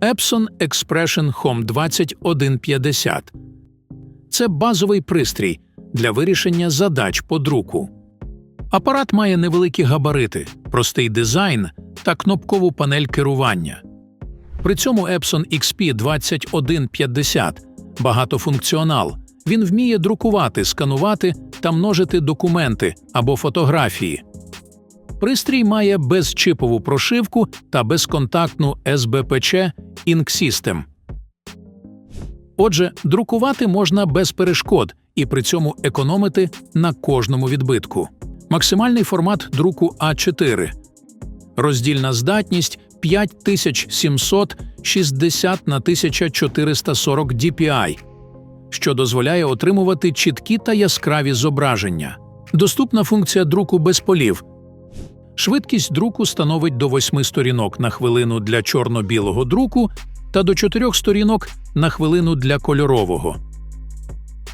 Epson Expression Home 2150 це базовий пристрій для вирішення задач по друку. Апарат має невеликі габарити, простий дизайн та кнопкову панель керування. При цьому Epson XP 2150 багатофункціонал. Він вміє друкувати, сканувати та множити документи або фотографії. Пристрій має безчипову прошивку та безконтактну СБПЧ System. Отже, друкувати можна без перешкод і при цьому економити на кожному відбитку. Максимальний формат друку А4. Роздільна здатність 5760 на 1440 dpi, що дозволяє отримувати чіткі та яскраві зображення. Доступна функція друку без полів. Швидкість друку становить до 8 сторінок на хвилину для чорно-білого друку та до 4 сторінок на хвилину для кольорового.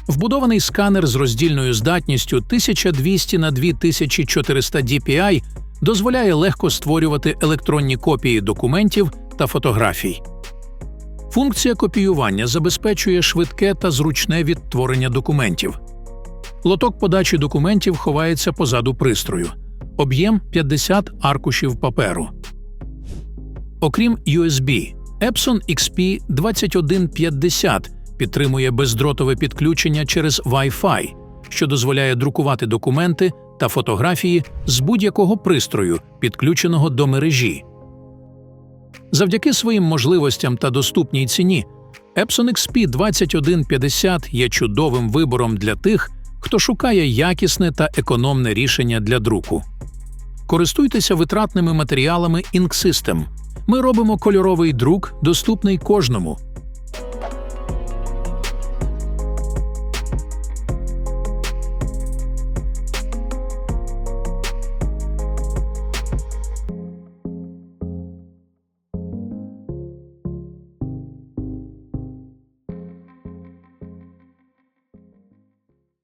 Вбудований сканер з роздільною здатністю 1200 на 2400 dpi дозволяє легко створювати електронні копії документів та фотографій. Функція копіювання забезпечує швидке та зручне відтворення документів. Лоток подачі документів ховається позаду пристрою. Об'єм 50 аркушів паперу. Окрім USB, Epson XP 2150 підтримує бездротове підключення через Wi-Fi, що дозволяє друкувати документи та фотографії з будь-якого пристрою, підключеного до мережі. Завдяки своїм можливостям та доступній ціні, Epson XP 2150 є чудовим вибором для тих, хто шукає якісне та економне рішення для друку. Користуйтеся витратними матеріалами InkSystem. Ми робимо кольоровий друк, доступний кожному,